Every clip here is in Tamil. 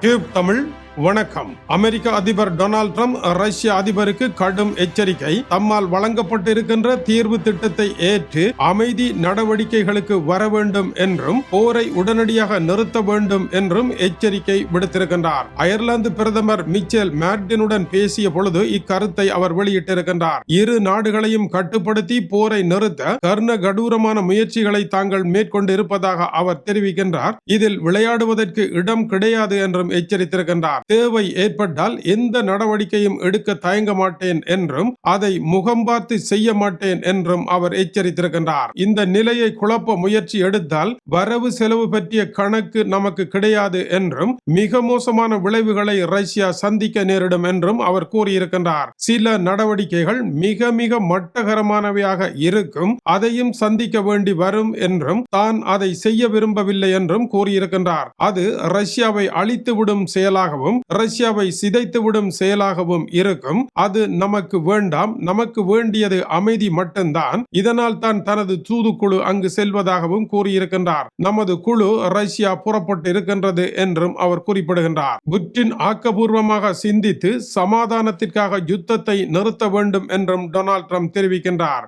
டியூப் தமிழ் வணக்கம். அமெரிக்க அதிபர் டொனால்ட் ட்ரம்ப் ரஷ்ய அதிபருக்கு கடும் எச்சரிக்கை. தம்மால் வழங்கப்பட்டிருக்கின்ற தீர்வு திட்டத்தை ஏற்று அமைதி நடவடிக்கைகளுக்கு வர வேண்டும் என்றும் போரை உடனடியாக நிறுத்த வேண்டும் என்றும் எச்சரிக்கை விடுத்திருக்கின்றார். அயர்லாந்து பிரதமர் மிச்சேல் மேர்டினுடன் பேசிய பொழுது இக்கருத்தை அவர் வெளியிட்டிருக்கின்றார். இரு நாடுகளையும் கட்டுப்படுத்தி போரை நிறுத்த கர்ண கடூரமான முயற்சிகளை தாங்கள் மேற்கொண்டிருப்பதாக அவர் தெரிவிக்கின்றார். இதில் விளையாடுவதற்கு இடம் கிடையாது என்றும் எச்சரித்திருக்கின்றார். தேவை ஏற்பட்டால் எந்த நடவடிக்கையும் எடுக்க தயங்க மாட்டேன் என்றும் அதை முகம் பார்த்து செய்ய மாட்டேன் என்றும் அவர் எச்சரித்திருக்கின்றார். இந்த நிலையை குழப்ப முயற்சி எடுத்தால் வரவு செலவு பற்றிய கணக்கு நமக்கு கிடையாது என்றும் மிக மோசமான விளைவுகளை ரஷ்யா சந்திக்க நேரிடும் என்றும் அவர் கூறியிருக்கின்றார். சில நடவடிக்கைகள் மிக மிக மட்டகரமானவையாக இருக்கும் அதையும் சந்திக்க வேண்டி வரும் என்றும் தான் அதை செய்ய விரும்பவில்லை என்றும் கூறியிருக்கின்றார். அது ரஷ்யாவை அழித்துவிடும் செயலாகவும் ரஷ்யாவை சிதைத்துவிடும் செயலாகவும் இருக்கும். அது நமக்கு வேண்டாம். நமக்கு வேண்டியது அமைதி மட்டும்தான். இதனால் தான் தனது தூதுக்குழு அங்கு செல்வதாகவும் கூறியிருக்கின்றார். நமது குழு ரஷ்யா புறப்பட்டு இருக்கின்றது என்றும் அவர் குறிப்பிடுகின்றார். புட்டின் ஆக்கபூர்வமாக சிந்தித்து சமாதானத்திற்காக யுத்தத்தை நிறுத்த வேண்டும் என்றும் டொனால்ட் ட்ரம்ப் தெரிவிக்கின்றார்.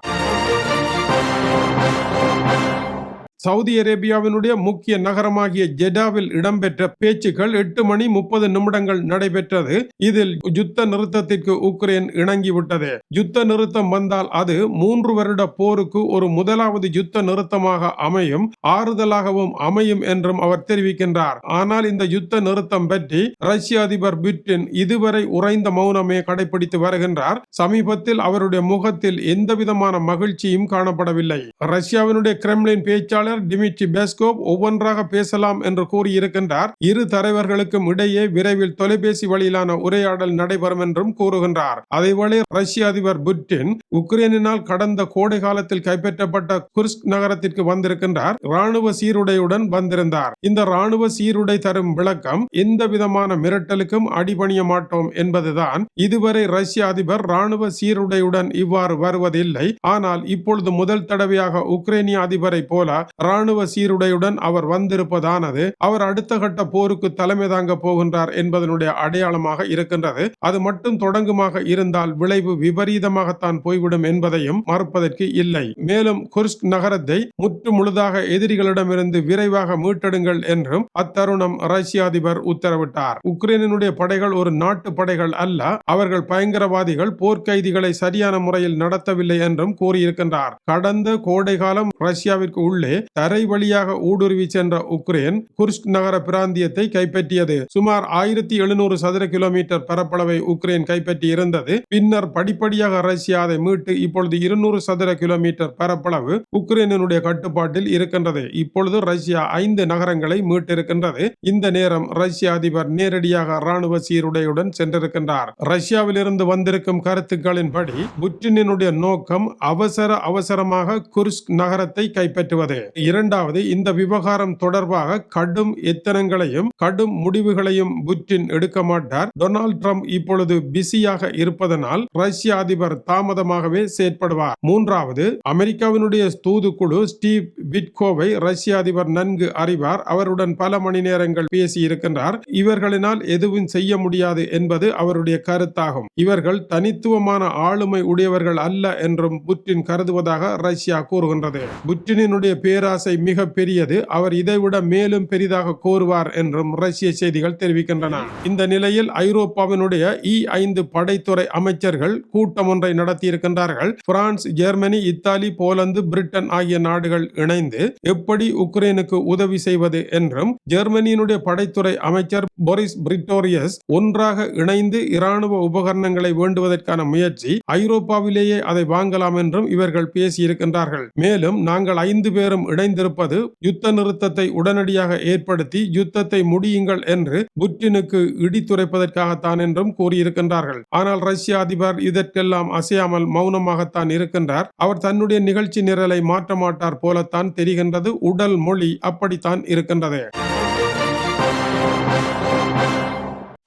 சவுதி அரேபியாவினுடைய முக்கிய நகரமாகிய ஜெடாவில் இடம்பெற்ற பேச்சுக்கள் எட்டு மணி முப்பது நிமிடங்கள் நடைபெற்றது. இதில் யுத்த நிறுத்தத்திற்கு உக்ரைன் இணங்கிவிட்டது. யுத்த நிறுத்தம் வந்தால் அது மூன்று வருட போருக்கு ஒரு முதலாவது யுத்த நிறுத்தமாக அமையும் ஆறுதலாகவும் அமையும் என்றும் அவர் தெரிவிக்கின்றார். ஆனால் இந்த யுத்த நிறுத்தம் பற்றி ரஷ்ய அதிபர் புட்டின் இதுவரை உறைந்த மௌனமே கடைபிடித்து வருகின்றார். சமீபத்தில் அவருடைய முகத்தில் எந்தவிதமான மகிழ்ச்சியும் காணப்படவில்லை. ரஷ்யாவினுடைய கிரெம்லின் பேச்சாளர் டிமிட்ரி பெஸ்கோப் ஒவ்வொன்றாக பேசலாம் என்று கூறியிருக்கின்றார். இரு தலைவர்களுக்கும் இடையே விரைவில் தொலைபேசி வழியிலான உரையாடல் நடைபெறும் என்றும் கூறுகின்றார். அதேவேளை ரஷ்ய அதிபர் புட்டின் உக்ரைனினால் கடந்த கோடை காலத்தில் கைப்பற்றப்பட்ட குர்ஸ்க் நகரத்திற்கு வந்திருக்கின்றார். ராணுவ சீருடையுடன் வந்திருந்தார். இந்த ராணுவ சீருடை தரும் விளக்கம் எந்த விதமான மிரட்டலுக்கும் அடிபணிய மாட்டோம் என்பதுதான். இதுவரை ரஷ்ய அதிபர் ராணுவ சீருடையுடன் இவ்வாறு வருவதில்லை. ஆனால் இப்பொழுது முதல் தடவையாக உக்ரைனிய அதிபரை போல இராணுவ சீருடையுடன் அவர் வந்திருப்பதானது அவர் அடுத்த கட்ட போருக்கு தலைமை தாங்க போகின்றார் என்பதனுடைய அடையாளமாக இருக்கின்றது. அது மட்டும் தொடங்குமாக இருந்தால் விளைவு விபரீதமாகத்தான் போய்விடும் என்பதையும் மறுப்பதற்கு இல்லை. மேலும் குர்ஸ்க் நகரத்தை முற்று முழுதாக எதிரிகளிடமிருந்து விரைவாக மீட்டெடுங்கள் என்றும் அத்தருணம் ரஷ்ய அதிபர் உத்தரவிட்டார். உக்ரைனினுடைய படைகள் ஒரு நாட்டு படைகள் அல்ல அவர்கள் பயங்கரவாதிகள் போர்க்கைதிகளை சரியான முறையில் நடத்தவில்லை என்றும் கூறியிருக்கின்றார். கடந்த கோடை காலம் ரஷ்யாவிற்கு உள்ளே தரை வழியாக ஊடுருவி சென்ற உக்ரைன் குர்ஸ்க் நகர பிராந்தியத்தை கைப்பற்றியது. சுமார் ஆயிரத்தி எழுநூறு சதுர கிலோமீட்டர் பரப்பளவை உக்ரைன் கைப்பற்றி இருந்தது பின்னர் படிப்படியாக ரஷ்யா அதை மீட்டு இப்பொழுது இருநூறு சதுர கிலோமீட்டர் பரப்பளவு உக்ரைனுடைய கட்டுப்பாட்டில் இருக்கின்றது. இப்பொழுது ரஷ்யா ஐந்து நகரங்களை மீட்டிருக்கின்றது. இந்த நேரம் ரஷ்ய அதிபர் நேரடியாக ராணுவ சீருடையுடன் சென்றிருக்கின்றார். ரஷ்யாவிலிருந்து வந்திருக்கும் கருத்துக்களின்படி புட்டினுடைய நோக்கம் அவசர அவசரமாக குர்ஸ்க் நகரத்தை கைப்பற்றுவது. இரண்டாவது இந்த விவகாரம் தொடர்பாக கடும் எத்தனங்களையும் கடும் முடிவுகளையும் புட்டின் எடுக்க மாட்டார். டொனால்ட் ட்ரம்ப் இப்பொழுது பிஸியாக இருப்பதனால் ரஷ்ய அதிபர் தாமதமாகவே செயற்படுவார். மூன்றாவது அமெரிக்காவினுடைய தூதுக்குழு ஸ்டீவ் விட்கோவை ரஷ்ய அதிபர் நன்கு அறிவார். அவருடன் பல மணி நேரங்கள் பேசி இருக்கின்றார் இவர்களினால் எதுவும் செய்ய முடியாது என்பது அவருடைய கருத்தாகும். இவர்கள் தனித்துவமான ஆளுமை உடையவர்கள் அல்ல என்றும் புட்டின் கருதுவதாக ரஷ்யா கூறுகின்றது. புட்டினுடைய பேராசை மிக பெரியது. அவர் இதைவிட மேலும் பெரிதாக கோருவார் என்றும் ரஷ்ய செய்திகள் தெரிவிக்கின்றன. இந்த நிலையில் ஐரோப்பாவினுடைய இ ஐந்து படைத்துறை அமைச்சர்கள் கூட்டம் ஒன்றை நடத்தியிருக்கின்றார்கள். France Germany Italy Poland Britain ஆகிய நாடுகள் இணைந்து எப்படி உக்ரைனுக்கு உதவி செய்வது என்றும் ஜெர்மனியினுடைய படைத்துறை அமைச்சர் போரிஸ் பிரிட்டோரியஸ் ஒன்றாக இணைந்து இராணுவ உபகரணங்களை வேண்டுவதற்கான முயற்சி ஐரோப்பாவிலேயே அதை வாங்கலாம் என்றும் இவர்கள் பேசியிருக்கின்றார்கள். மேலும் நாங்கள் ஐந்து பேரும் இணைந்திருப்பது யுத்த நிறுத்தத்தை உடனடியாக ஏற்படுத்தி யுத்தத்தை முடியுங்கள் என்று புட்டினுக்கு இடித்துரைப்பதற்காகத்தான் என்றும் கூறியிருக்கின்றார்கள். ஆனால் ரஷ்ய அதிபர் இதற்கெல்லாம் அசையாமல் மௌனமாகத்தான் இருக்கின்றார். அவர் தன்னுடைய நிகழ்ச்சி நிரலை மாற்ற மாட்டார் போலத்தான் தெரிகின்றது. உடல் மொழி அப்படித்தான் இருக்கின்றது.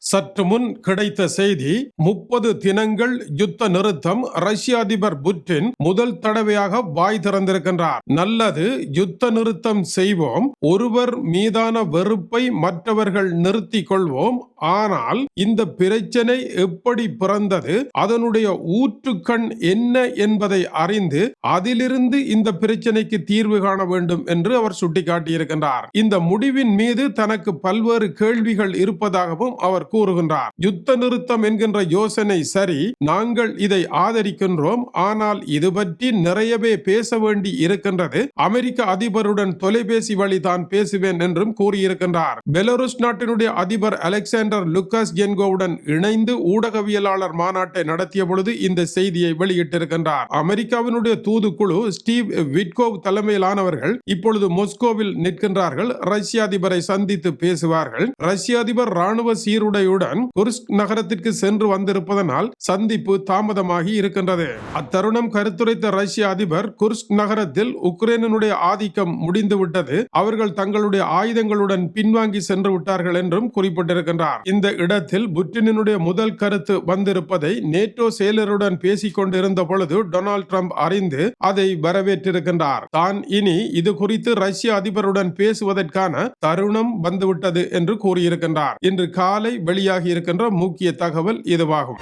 சற்று முன் கிடைத்த செய்தி முப்பது தினங்கள் யுத்த நிறுத்தம் ரஷ்ய அதிபர் புட்டின் முதல் தடவையாக வாய் திறந்திருக்கின்றார். நல்லது யுத்த நிறுத்தம் செய்வோம் ஒருவர் மீதான வெறுப்பை மற்றவர்கள் நிறுத்தி கொள்வோம் ஆனால் இந்த பிரச்சனை எப்படி பிறந்தது அதனுடைய ஊற்றுக்கண் என்ன என்பதை அறிந்து அதிலிருந்து இந்த பிரச்சனைக்கு தீர்வு காண வேண்டும் என்று அவர் சுட்டிக்காட்டியிருக்கின்றார். இந்த முடிவின் மீது தனக்கு பல்வேறு கேள்விகள் இருப்பதாகவும் அவர் கூறுகின்றார். யுத்த நிறுத்தம் என்கின்ற யோசனை சரி நாங்கள் இதை ஆதரிக்கின்றோம். ஆனால் இது பற்றி நிறையவே பேச வேண்டி இருக்கின்றது. அமெரிக்க அதிபருடன் தொலைபேசி வழி தான் பேசுவேன் என்றும் கூறியிருக்கின்றார். பெலருஸ் நாட்டினுடைய அதிபர் அலெக்சாண்டர் லுக்காஸ் ஜென்கோவுடன் இணைந்து ஊடகவியலாளர் மாநாட்டை நடத்திய பொழுது இந்த செய்தியை வெளியிட்டிருக்கின்றார். அமெரிக்காவினுடைய தூதுக்குழு ஸ்டீவ் விட்கோவ் தலைமையிலானவர்கள் இப்பொழுது மொஸ்கோவில் நிற்கின்றார்கள். ரஷ்ய அதிபரை சந்தித்து பேசுவார்கள். ரஷ்ய அதிபர் ராணுவ சீருடையுடன் குர்ஸ்க் நகரத்திற்கு சென்று வந்திருப்பதனால் சந்திப்பு தாமதமாகி இருக்கின்றது. அத்தருணம் கருத்துரைத்த ரஷ்ய அதிபர் குர்ஸ்க் நகரத்தில் உக்ரைனுடைய ஆதிக்கம் முடிந்துவிட்டது. அவர்கள் தங்களுடைய ஆயுதங்களுடன் பின்வாங்கி சென்று விட்டார்கள் என்றும் குறிப்பிட்டிருக்கின்றார். இந்த இடத்தில் புட்டினுடைய முதல் கருத்து வந்திருப்பதை நேட்டோ செயலருடன் பேசிக் கொண்டிருந்த பொழுது டொனால்ட் ட்ரம்ப் அறிந்து அதை வரவேற்றிருக்கின்றார். தான் இனி இது குறித்து ரஷ்ய அதிபருடன் பேசுவதற்கான தருணம் வந்துவிட்டது என்று கூறியிருக்கின்றார். இன்று காலை வெளியாகி இருக்கின்ற முக்கிய தகவல் இதுவாகும்.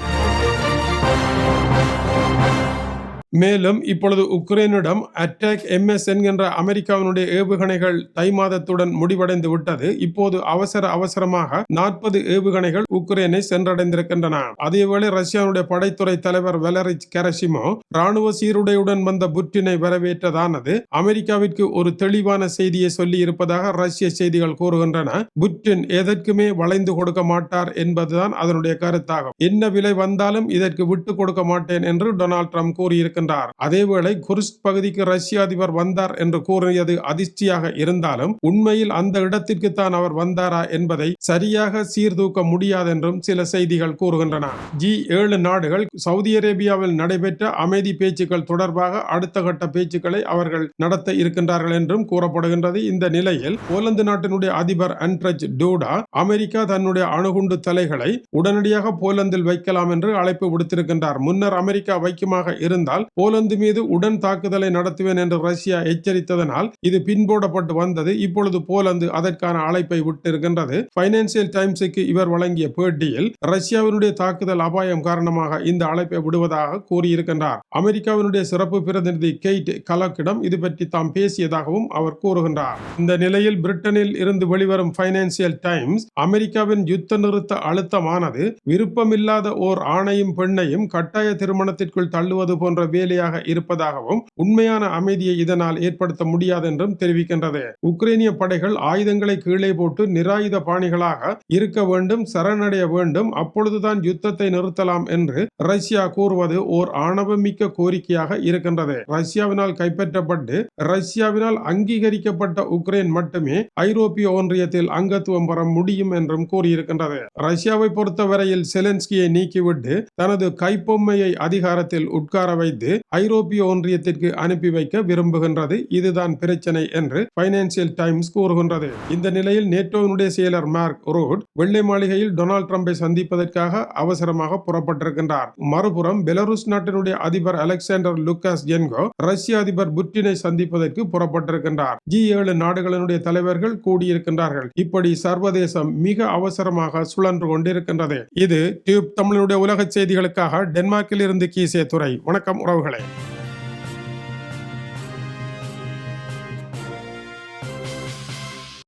மேலும் இப்பொழுது உக்ரைனிடம் அட்டாக் எம்எஸ் என்கின்ற அமெரிக்காவினுடைய ஏவுகணைகள் தை மாதத்துடன் முடிவடைந்து விட்டது. இப்போது அவசர அவசரமாக நாற்பது ஏவுகணைகள் உக்ரைனை சென்றடைந்திருக்கின்றன. அதேவேளை ரஷ்யாவுடைய படைத்துறை தலைவர் வெலரிச் கெரசிமோ ராணுவ சீருடையுடன் வந்த புட்டினை வரவேற்றதானது. அமெரிக்காவிற்கு ஒரு தெளிவான செய்தியை சொல்லி இருப்பதாக ரஷ்ய செய்திகள் கூறுகின்றன. புட்டின் எதற்குமே வளைந்து கொடுக்க மாட்டார் என்பதுதான் அதனுடைய கருத்தாகும். என்ன விலை வந்தாலும் இதற்கு விட்டு கொடுக்க மாட்டேன் என்று டொனால்ட் ட்ரம்ப் இருக்கின்றார். அதேவேளை குர்ஸ்க் பகுதிக்கு ரஷ்ய அதிபர் வந்தார் என்று கூறியது அதிர்ச்சியாக இருந்தாலும் உண்மையில் அந்த இடத்திற்கு தான் அவர் வந்தாரா என்பதை சரியாக சீர்தூக்க முடியாது என்றும் சில செய்திகள் கூறுகின்றன. ஜி ஏழு நாடுகள் சவுதி அரேபியாவில் நடைபெற்ற அமைதி பேச்சுக்கள் தொடர்பாக அடுத்த கட்ட பேச்சுக்களை அவர்கள் நடத்த இருக்கின்றார்கள் என்றும் கூறப்படுகின்றது. இந்த நிலையில் போலந்து நாட்டினுடைய அதிபர் அன்ட்ரஜ் டூடா அமெரிக்கா தன்னுடைய அணுகுண்டு தலைகளை உடனடியாக போலந்தில் வைக்கலாம் என்று அழைப்பு விடுத்திருக்கின்றார். முன்னர் அமெரிக்கா வைக்குமாக இருந்தால் போலந்து மீது உடன் தாக்குதலை நடத்துவேன் என்று ரஷ்யா எச்சரித்ததனால் இது பின்போடப்பட்டு வந்தது. இப்பொழுது போலந்து அதற்கான அழைப்பை விட்டிருக்கின்றது. பைனான்சியல் டைம்ஸுக்கு இவர் வழங்கிய பேட்டியில் ரஷ்யாவினுடைய தாக்குதல் அபாயம் காரணமாக இந்த அழைப்பை விடுவதாக கூறியிருக்கின்றார். அமெரிக்காவினுடைய சிறப்பு பிரதிநிதி கெய்ட் கலக்கிடம் இது பற்றி தாம் பேசியதாகவும் அவர் கூறுகின்றார். இந்த நிலையில் பிரிட்டனில் இருந்து வெளிவரும் பைனான்சியல் டைம்ஸ் அமெரிக்காவின் யுத்த நிறுத்த அழுத்தமானது விருப்பமில்லாத ஓர் ஆணையும் பெண்ணையும் கட்டாய திருமணத்திற்குள் தள்ளுவது போன்ற வேலையாக இருப்பதாகவும் உண்மையான அமைதியை இதனால் ஏற்படுத்த முடியாது என்றும் தெரிவிக்கின்றது. உக்ரைனிய படைகள் ஆயுதங்களை கீழே போட்டு நிராயுத பாணிகளாக இருக்க வேண்டும் சரணடைய வேண்டும் அப்பொழுதுதான் யுத்தத்தை நிறுத்தலாம் என்று ரஷ்யா கூறுவது ஓர் ஆணவமிக்க கோரிக்கையாக இருக்கின்றது. ரஷ்யாவினால் கைப்பற்றப்பட்டு ரஷ்யாவினால் அங்கீகரிக்கப்பட்ட உக்ரைன் மட்டுமே ஐரோப்பிய ஒன்றியத்தில் அங்கத்துவம் பெற முடியும் என்றும் கூறியிருக்கின்றது. ரஷ்யாவை பொறுத்தவரையில் செலன்ஸ்கியை நீக்கிவிட்டு தனது கைப்பொம்மையை அதிகாரத்தில் உட்கார வைத்து ஐரோப்பிய ஒன்றியத்திற்கு அனுப்பி வைக்க விரும்புகின்றது. இதுதான் பிரச்சனை என்று பைனான்சியல் டைம்ஸ் கூறுகின்றது. இந்த நிலையில் நேட்டோவினுடைய செயலர் மார்க் ரோட் வெள்ளை மாளிகையில் டொனால்ட் ட்ரம்பை சந்திப்பதற்காக அவசரமாக புறப்பட்டிருக்கின்றார். மறுபுறம் பெலருஸ் நாட்டினுடைய அதிபர் அலெக்சாண்டர் லுக்காஸ் ஜென்கோ ரஷ்ய அதிபர் புட்டினை சந்திப்பதற்கு புறப்பட்டிருக்கின்றார். ஜி ஏழு நாடுகளினுடைய தலைவர்கள் கூடியிருக்கின்றார்கள். இப்படி சர்வதேசம் மிக அவசரமாக சுழன்று கொண்டிருக்கின்றது. இது டியூப் தமிழனுடைய உலக செய்திகளுக்காக டென்மார்க்கில் இருந்து கீசே துறை வணக்கம் உறவுகளே.